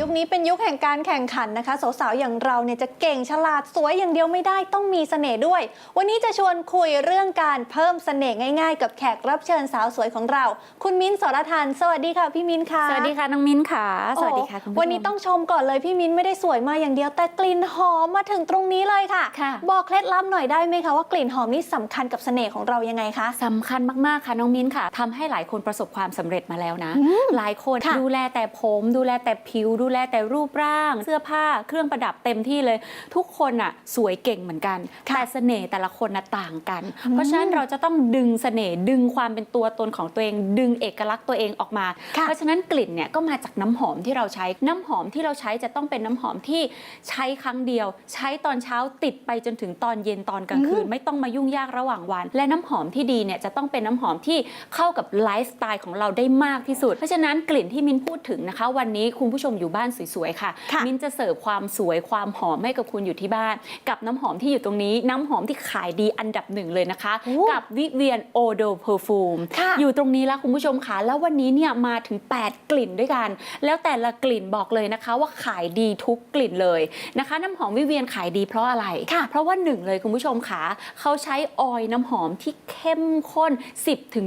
ยุคนี้เป็นยุคแห่งการแข่งขันนะคะสาวๆอย่างเราเนี่ยจะเก่งฉลาดสวยอย่างเดียวไม่ได้ต้องมีเสน่ห์ด้วย วันนี้จะชวนคุยเรื่องการเพิ่มเสน่ห์ง่าย ๆ กับแขกรับเชิญสาวสวยของเรา คุณมิ้นท์สรทันสวัสดีค่ะพี่มิ้นท์ค่ะสวัสดีค่ะน้องมิ้นค่ะสวัสดีค่ะคุณผู้ชม วันนี้ต้องชมก่อนเลยพี่มิ้นท์ไม่ได้สวยมาอย่างเดียวแต่กลิ่นหอมมาถึงตรงนี้เลยค่ะ ค่ะ บอกเคล็ดลับหน่อยได้ไหมคะว่ากลิ่นหอมนี่สำคัญกับเสน่ห์ของเรายังไงคะ สำคัญมาก ๆ ค่ะ น้องมิ้นค่ะทำให้หลายคนประสบความสำเร็จมาแล้วนะ หลายคนค่ะดูแลแต่ผมดูแลแต่ผิวดูแลแต่รูปร่าง เสื้อผ้าเครื่องประดับเต็มที่เลย ทุกคนอะสวยเก่งเหมือนกันแต่เสน่ห์แต่ละคนน่ะต่างกัน เพราะฉะนั้นเราจะต้องดึงเสน่ห์ดึงความเป็นตัวตนของตัวเอง ดึงเอกลักษณ์ตัวเองออกมาค่ะเพราะฉะนั้นกลิ่นเนี่ยก็มาจากน้ำหอมที่เราใช้น้ำหอมที่เราใช้จะต้องเป็นน้ำหอมที่ใช้ครั้งเดียว ใช้ตอนเช้าติดไปจนถึงตอนเย็นตอนกลางคืน ไม่ต้องมายุ่งยากระหว่างวัน และน้ำหอมที่ดีเนี่ยจะต้องเป็นน้ำหอมที่เข้ากับไลฟ์สไตล์ของเราได้มากที่สุด เพราะฉะนั้นกลิ่นที่มินพูดถึงนะคะ วันนี้คุณผู้ชมอยู่บ้านสวยๆค่ะค่ะมินจะเสิร์ฟความสวยความหอมให้กับคุณอยู่ที่บ้าน กับน้ำหอมที่อยู่ตรงนี้ น้ำหอมที่ขายดีอันดับหนึ่งเลยนะคะโอ้กับวิเวียนโอโดเพอร์ฟูมค่ะอยู่ตรงนี้แล้วคุณผู้ชมค่ะ แล้ววันนี้เนี่ยมาถึง 8 กลิ่นด้วยกัน แล้วแต่ละกลิ่นบอกเลยนะคะ ว่าขายดีทุกกลิ่นเลยนะคะ น้ำหอมวิเวียนขายดีเพราะอะไรค่ะเพราะว่าหนึ่งเลยคุณผู้ชมค่ะเขาใช้ออยล์น้ำหอมที่เข้มข้น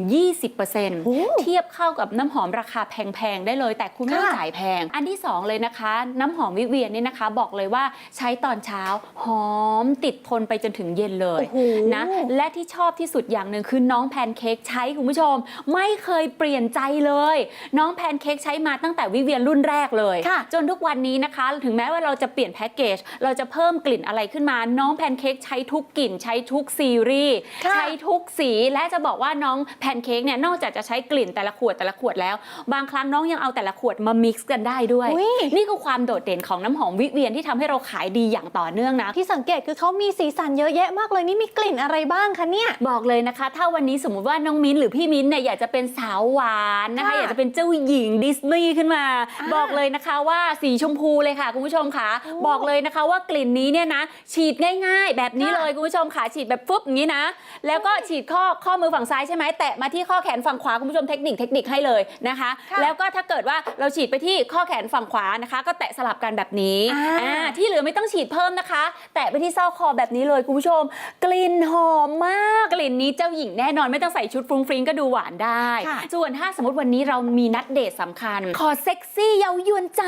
10-20%เทียบเข้ากับน้ำหอมราคาแพงๆได้เลย แต่คุณไม่ต้องค่ะจ่ายแพง อันที่สองเลยนะคะ น้ำหอมวิเวียนนี่นะคะ บอกเลยว่าใช้ตอนเช้าหอมติดทนไปจนถึงเย็นเลยโอ้โหนะและที่ชอบที่สุดอย่างหนึ่งคือน้องแพนเค้กใช้คุณผู้ชม ไม่เคยเปลี่ยนใจเลย น้องแพนเค้กใช้มาตั้งแต่วิเวียนรุ่นแรกเลยค่ะจนทุกวันนี้นะคะ ถึงแม้ว่าเราจะเปลี่ยนแพ็กเกจเราจะเพิ่มกลิ่นอะไรขึ้นมา น้องแพนเค้กใช้ทุกกลิ่นใช้ทุกซีรีส์ค่ะใช้ทุกสีและจะบอกว่าน้องแพนเค้กเนี่ยนอกจากจะใช้กลิ่นแต่ละขวดแต่ละขวดแล้ว บางครั้งน้องยังเอาแต่ละขวดมามิกซ์กันได้ด้วยอุ๊ยนี่คือความโดดเด่นของน้ำหอมวิเวียนที่ทำให้เราขายดีอย่างต่อเนื่องนะ ที่สังเกตคือเขามีสีสันเยอะแยะมากเลยนี่มีกลิ่นอะไรบ้างคะเนี่ยบอกเลยนะคะ ถ้าวันนี้สมมุติว่าน้องมิ้นหรือพี่มิ้นเนี่ยอยากจะเป็นสาวหวานนะคะค่ะอยากจะเป็นเจ้าหญิงดิสนีย์ขึ้นมาอ่าบอกเลยนะคะว่าสีชมพูเลยค่ะคุณผู้ชมค่ะโอ้บอกเลยนะคะว่ากลิ่นนี้เนี่ยนะ ฉีดง่ายๆ แบบนี้ค่ะเลยคุณผู้ชมค่ะฉีดแบบฟึบอย่างนี้นะ แล้วก็ฉีดข้อข้อมือฝั่งซ้ายใช่ไหมแตะมาที่ข้อแขนฝั่งขวาคุณผู้ชมเทคนิคเทคนิคให้เลยนะคะค่ะแล้วก็ถ้าเกิดว่าเราฉีดไปที่ข้อแขนฝั่งขวานะคะ ก็แตะสลับกันแบบนี้อ่าอ่าที่เหลือไม่ต้องฉีดเพิ่มนะคะ แตะไปที่ซอกคอแบบนี้เลยคุณผู้ชม กลิ่นหอมมากกลิ่นนี้เจ้าหญิงแน่นอนไม่ต้องใส่ชุดฟรุ้งฟริ้งก็ดูหวานได้ค่ะส่วนถ้าสมมติวันนี้เรามีนัดเดทสำคัญ ขอเซ็กซี่เย้ายวนใจ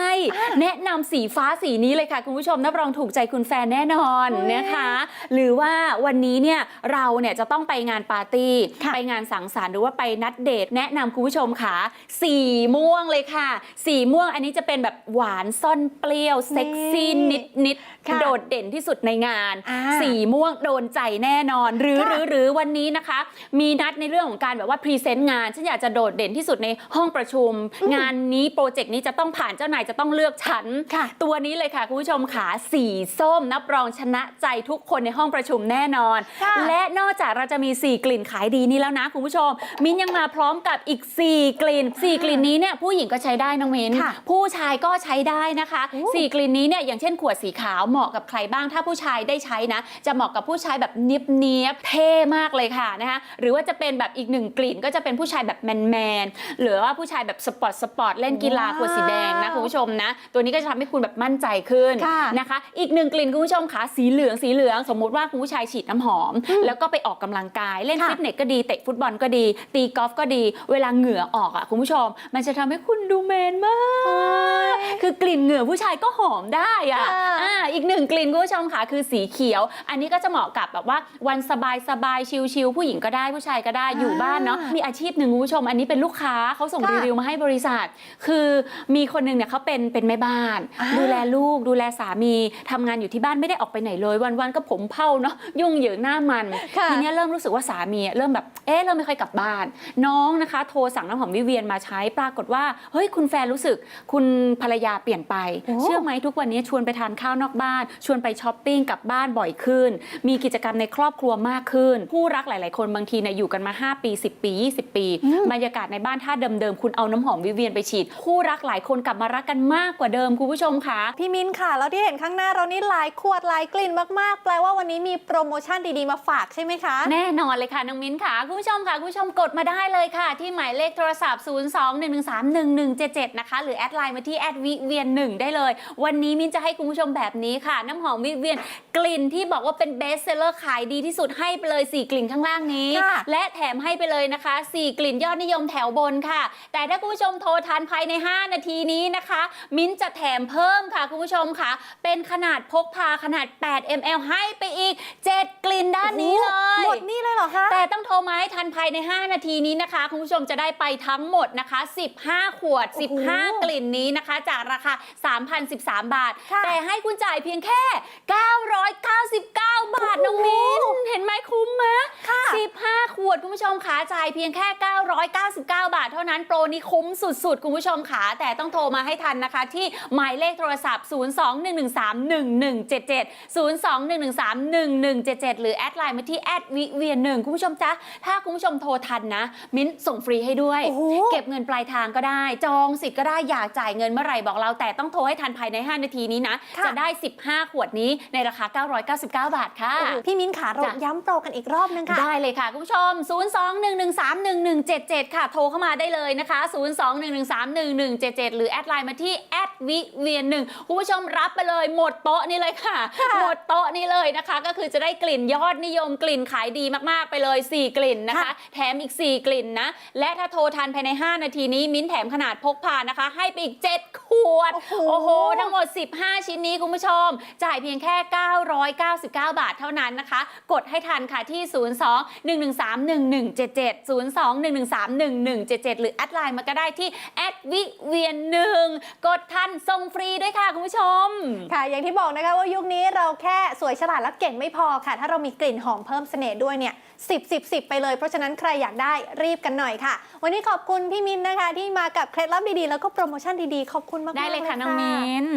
แนะนำสีฟ้าสีนี้เลยค่ะคุณผู้ชมนับรองถูกใจคุณแฟนแน่นอนเฮ้ยนะคะ หรือว่าวันนี้เนี่ยเราเนี่ยจะต้องไปงานปาร์ตี้ค่ะไปงานสังสรรค์หรือว่าไปนัดเดทแนะนำคุณผู้ชมค่ะสีม่วงเลยค่ะ สีม่วงอันนี้จะเป็นแบบหวานซ่อนเปรี้ยว เซ็กซี่นิดนิดๆค่ะโดดเด่นที่สุดในงานอ่าสีม่วงโดนใจแน่นอน หรือค่ะหรือหรือวันนี้นะคะ มีนัดในเรื่องของการแบบว่าพรีเซนต์งานฉันอยากจะโดดเด่นที่สุดในห้องประชุม งานนี้โปรเจกต์นี้จะต้องผ่านเจ้านายจะต้องเลือกฉันค่ะตัวนี้เลยค่ะคุณผู้ชมขาสีส้มนับรองชนะใจทุกคนในห้องประชุมแน่นอนค่ะและนอกจากเราจะมี 4 กลิ่นขายดีนี้แล้วนะคุณผู้ชม มิ้นยังมาพร้อมกับอีก 4 กลิ่น 4 กลิ่นนี้เนี่ยผู้หญิงก็ใช้ได้น้องมิ้นค่ะผู้ชายก็ใช้ได้นะคะโอ้สี่กลิ่นนี้เนี่ยอย่างเช่นขวดสีขาวเหมาะกับใครบ้างถ้าผู้ชายได้ใช้นะ จะเหมาะกับผู้ชายแบบเนียบเนียบๆเท่มากเลยค่ะนะคะหรือว่าจะเป็นแบบอีกหนึ่งกลิ่นก็จะเป็นผู้ชายแบบแมนแมนๆหรือว่าผู้ชายแบบสปอร์ตสปอร์ตเล่นกีฬาว้าวขวดสีแดงนะคุณผู้ชมนะ ตัวนี้ก็จะทำให้คุณแบบมั่นใจขึ้นค่ะนะคะ อีกหนึ่งกลิ่นคุณผู้ชมค่ะสีเหลืองสีเหลืองสมมุติว่าคุณผู้ชายฉีดน้ำหอม แล้วก็ไปออกกำลังกายเล่นค่ะฟิตเนสก็ดีเตะฟุตบอลก็ดี ตีกอล์ฟก็ดี เวลาเหงื่อออกอะคุณผู้ชม มันจะทำให้คุณดูแมนมากคือกลิ่นเหงื่อผู้ชายก็หอมได้อะ ค่ะ อ่าอีกหนึ่งกลิ่นคุณผู้ชมค่ะคือสีเขียว อันนี้ก็จะเหมาะกับแบบว่าวันสบายสบายๆชิลๆผู้หญิงก็ได้ผู้ชายก็ได้อยู่บ้านเนาะมีอาชีพหนึ่งคุณผู้ชม อันนี้เป็นลูกค้าเขาส่งค่ะรีวิวมาให้บริษัท คือมีคนหนึ่งเนี่ยเขาเป็นเป็นแม่บ้านอ่าดูแลลูกดูแลสามีทำงานอยู่ที่บ้านไม่ได้ออกไปไหนเลย วันๆก็ผมเผ้าเนาะยุ่งเหยิงหน้ามันค่ะทีเนี้ยเริ่มรู้สึกว่าสามีอะเริ่มแบบเอ๊ะเริ่มไม่ค่อยกลับบ้าน น้องนะคะโทรสั่งน้ำหอมวิเวียนมาใช้ปรากฏว่าเฮ้ยคุณแฟนรู้สึก คุณภรรยาเปลี่ยนไปโอ้เชื่อไหมทุกวันนี้ชวนไปทานข้าวนอกบ้านชวนไปช้อปปิ้งกลับบ้านบ่อยขึ้น มีกิจกรรมในครอบครัวมากขึ้นผู้รักหลาย ๆ คนบางทีเนี่ยอยู่กันมา 5 ปี 10 ปี 20 ปีบรรยากาศในบ้านถ้าเดิม ๆ คุณเอาน้ำหอมวิเวียนไปฉีด คู่รักหลายคนกลับมารักกันมากกว่าเดิมคุณผู้ชมคะพี่มิ้นค่ะ แล้วที่เห็นข้างหน้าเรานี่หลายขวดหลายกลิ่นมาก ๆ แปลว่าวันนี้มีโปรโมชั่นดี ๆ มาฝากใช่ไหมคะ แน่นอนเลยค่ะน้องมิ้นค่ะคุณผู้ชมค่ะคุณผู้ชมกดมาได้เลยค่ะ ที่หมายเลขโทรศัพท์ 0 2 1 1 3 1 1 7 7 นะคะ หรือแอดไลน์มาที่แอวิเวียนหนึ่งได้เลย วันนี้มิ้นจะให้คุณผู้ชมแบบนี้ค่ะ น้ำหอมวิเวียนกลิ่นที่บอกว่าเป็นเบสเซลเลอร์ขายดีที่สุดให้ไปเลย 4 กลิ่นข้างล่างนี้ ค่ะและแถมให้ไปเลยนะคะ 4 กลิ่นยอดนิยมแถวบนค่ะ แต่ถ้าคุณผู้ชมโทรทันภายใน 5 นาทีนี้นะคะ มิ้นจะแถมเพิ่มค่ะคุณผู้ชมค่ะ เป็นขนาดพกพาขนาด 8 ml ให้ไปอีก 7 กลิ่นด้านนี้เลยหมดนี่เลยเหรอคะ แต่ต้องโทรมาให้ทันภายใน 5 นาทีนี้นะคะ คุณผู้ชมจะได้ไปทั้งหมดนะคะ 15 ขวด โอ้โห15 กลิ่นนี้นะคะ จากราคา 3,013 บาท ค่ะแต่ให้คุณจ่ายเพียงแค่ 999 บาทน้องมิ้นเห็นไหมคุ้มไหมค่ะ15 ขวดคุณผู้ชมขาจ่ายเพียงแค่ 999 บาท เท่านั้นโปรนี้คุ้มสุดๆ คุณผู้ชมขาแต่ต้องโทรมาให้ทันนะคะ ที่หมายเลขโทรศัพท์ 021131177 021131177 หรือแอดไลน์มาที่แอดวิเวียนหนึ่งคุณผู้ชมจ๊ะถ้าคุณผู้ชมโทรทันนะ มิ้นส่งฟรีให้ด้วย โอ้โห เก็บเงินปลายทางก็ได้ จองสิทธิ์ก็ได้อยากจ่ายเงินเมื่อไหร่บอกเรา แต่ต้องโทรให้ทันภายใน 5 นาทีนี้นะ ค่ะ จะได้15 ขวดนี้ในราคา 999 บาทค่ะโอ้โหพี่มิ้นขาเราจ้ะย้ำโปรกันอีกรอบนึงค่ะ ได้เลยค่ะ คุณผู้ชม 021131177 ค่ะ โทรเข้ามาได้เลยนะคะ 021131177 หรือแอดไลน์มาที่แอด วิเวียนหนึ่งคุณผู้ชมรับไปเลยหมดโต๊ะนี่เลยค่ะค่ะ หมดโต๊ะนี่เลยนะคะ ก็คือจะได้กลิ่นยอดนิยมกลิ่นขายดีมากๆไปเลย 4 กลิ่นนะคะ แถมอีก 4 กลิ่นนะ และถ้าโทรทันภายใน 5 นาทีนี้มิ้นแถมขนาดพกพานะคะ ให้ไปอีก 7 ขวด โอ้โหโอ้โหทั้งหมด 15 ชิ้นนี้คุณผู้ชม จ่ายเพียงแค่ 999 บาทเท่านั้นนะคะ กดให้ทันค่ะที่ 02 113 1177 02 113 1177 หรือแอดไลน์มาก็ได้ที่แอดวิเวียนหนึ่งกดทันส่งฟรีด้วยค่ะคุณผู้ชม ค่ะ อย่างที่บอกนะคะว่ายุคนี้เราแค่สวยฉลาดและเก่งไม่พอค่ะ ถ้าเรามีกลิ่นหอมเพิ่มเสน่ห์ด้วยเนี่ยสิบสิบสิบไปเลย เพราะฉะนั้นใครอยากได้รีบกันหน่อยค่ะ วันนี้ขอบคุณพี่มินนะคะ ที่มากับเคล็ดลับดีๆ แล้วก็โปรโมชั่นดีๆ ขอบคุณมากๆได้เลยค่ะน้องค่ะมิน